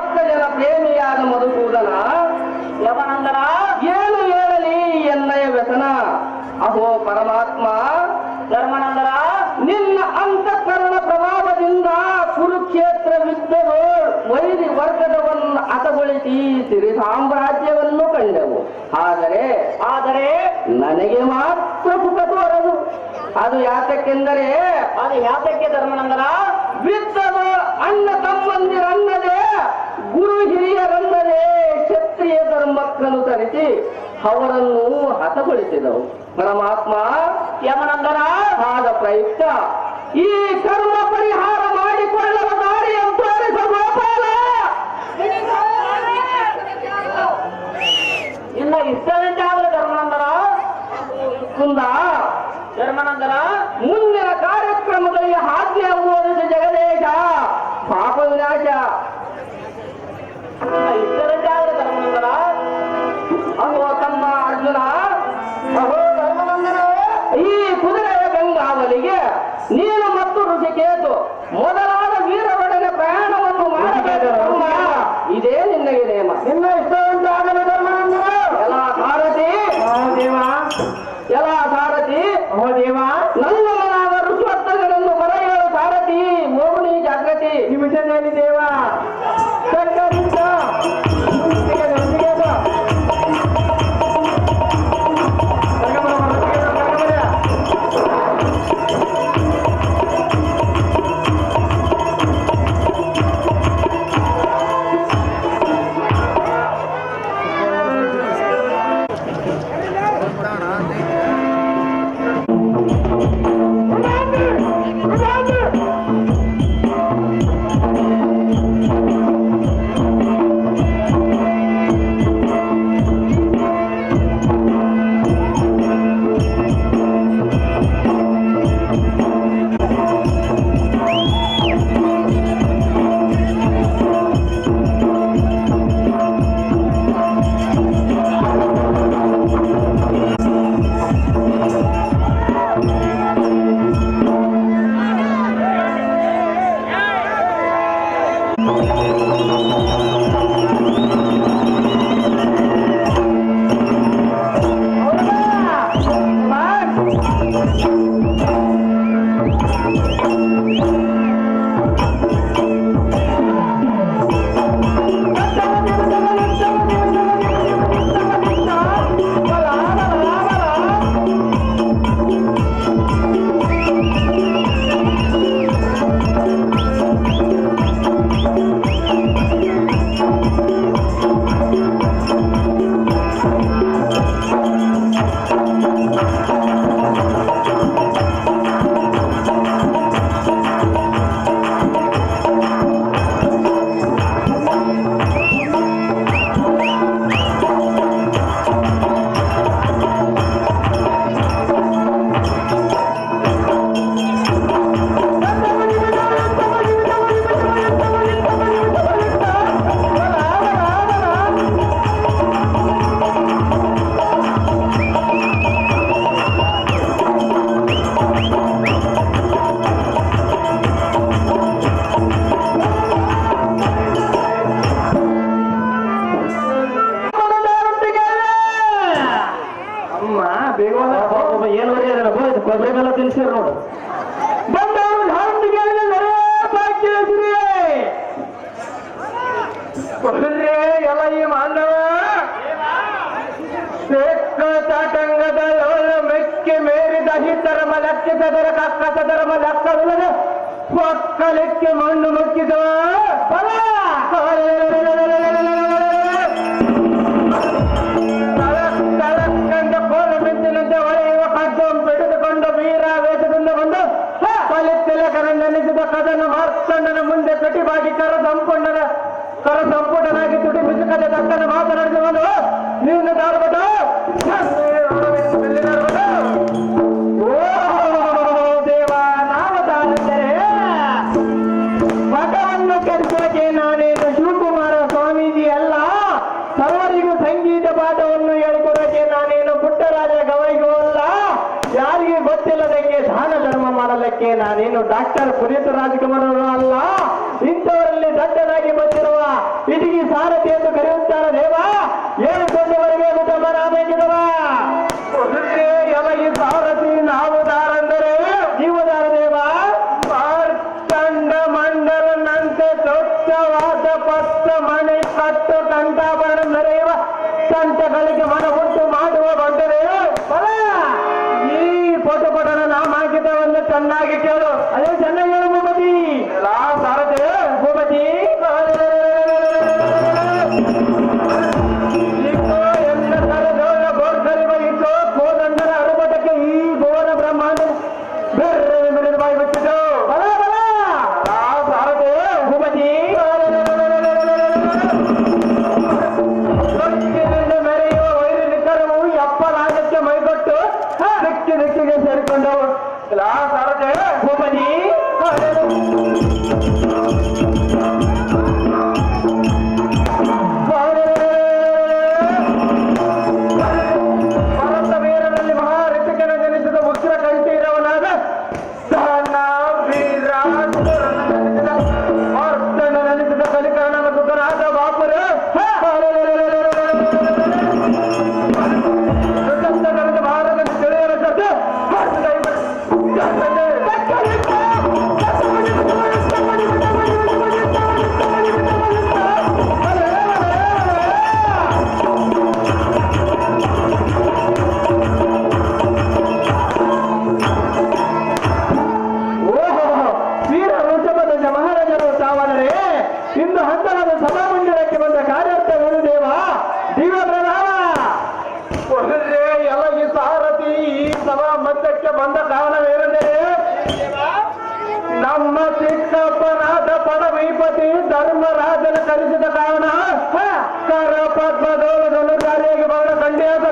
ಭಕ್ತ ಜನ ಪ್ರೇಮಿಯಾದ ಮಧುಸೂದನ ಯಮನಂದನ. ಏನು ಹೇಳಲಿ ಎನ್ನಯ ವ್ಯಸನ. ಅಹೋ ಪರಮಾತ್ಮ. ಧರ್ಮನಂದನ. ನಿನ್ನ ಅಂತಃಕರಣ ಪ್ರಭಾವದಿಂದ ಕುರುಕ್ಷೇತ್ರ ವಿದ್ಯೆಗಳು ವೈರಿ ವರ್ಗದವನ್ನು ಹತಗೊಳಿಸಿ ಸಿರಿ ಸಾಮ್ರಾಜ್ಯವನ್ನು ಕಂಡೆವು. ಆದರೆ ಆದರೆ ನನಗೆ ಮಾತ್ರ ಸುಖ ತೋರದು. ಅದು ಯಾತಕ್ಕೆಂದರೆ ಅದು ಯಾತಕ್ಕೆ ಧರ್ಮನಂದನ? ಅವರನ್ನು ಹತಗೊಳಿಸಿದವು. ಪರಮಾತ್ಮ ಯಮನಂದರ ಆದ ಪ್ರಯುಕ್ತ ಈ ಕರ್ಮ ಪರಿಹಾರ ಮಾಡಿಕೊಳ್ಳುವ ದಾರಿಯನ್ನು ಗೋಪಾಲ ಇನ್ನ ಇಷ್ಟವಿದ್ದಾಗಲೇ ಧರ್ಮನಂದನ ಕುಂದ ಧರ್ಮನಂದನ ಮುಂದಿನ ಸಾರಥಿ ಓ ದೇವ ನನ್ನ ಮನಾದ ಋಷಿವರ್ತಗಳನ್ನು ಬರೆಯಲು ಸಾರಥಿ ಮೋಗುನಿ ಜಾಗೃತಿ ನಿಮಿಷದಲ್ಲಿ ದೇವ ಈ ಧರ್ಮ ಲೆಕ್ಕಿಸದರ ಕಕ್ಕಸದರ ಲೆಕ್ಕವಿಲ್ಲದೆ ಒಕ್ಕಲಿಕ್ಕೆ ಮಣ್ಣು ಮುಚ್ಚಿದ ಬಲ. ತಳಕ್ಕಂಡ ಕೋಲ ಮಿಂಚಿನಂತೆ ಹೊಳೆಯುವ ಕದ್ದನ್ನು ಹಿಡಿದುಕೊಂಡು ವೀರಾವೇಶದಿಂದ ಬಂದು ಕಲಿತಿಲಕರನ್ನು ನೆನೆಸಿದ ಮಾರ್ಕಂಡನ ಮುಂದೆ ಕಟಿಬಾಗಿ ಕರ ಸಂಪುಟನ ಕರ ಸಂಪುಟನಾಗಿ ತುಟಿ ಮುಸುಕದ ತಕ್ಕನ್ನು ಮಾತನಾಡಿದವನು ಇವರು ಡಾಕ್ಟರ್ ಪುನೀತ್ ರಾಜ್ಕುಮಾರ್ ಅವರು ಅಲ್ಲ, ಇಂಥವರಲ್ಲಿ ದಡ್ಡನಾಗಿ ಬಂದಿರುವ ಇಡಗಿ ಸಾರಥಿ ಎಂದು ಕರೆಯುತ್ತಾರೆ ದೇವ. ಏನು ಜನ ಕರೆಸಿದ ಕಾರಣ ಪದ್ಮ ಗೌರವದಲ್ಲಿ ಖಾಲಿಯಾಗಿ ಬಹಳ ಸಂಡೆಯಾದ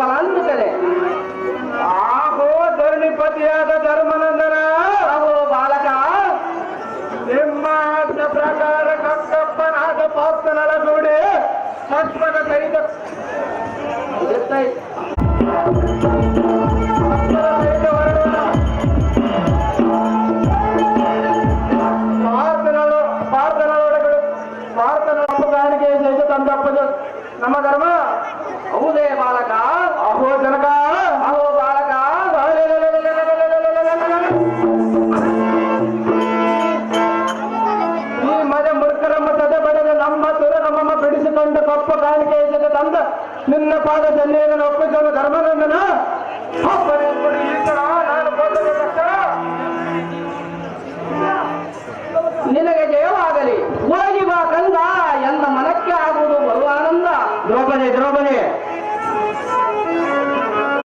ಬಲಂತರೆ ಆಹೋ ಧರ್ಮಿಪತಿಯಾದ ಧರ್ಮನಂದನ. ಆಹೋ ಬಾಲಕ. ನಿಮ್ಮ ಪ್ರಕಾರ ಕಕ್ಕಪ್ಪನಾದ ಪಾತ್ರನಳ ನೋಡಿ ಸತ್ವದ ಸಹಿತ ಸಹಿತ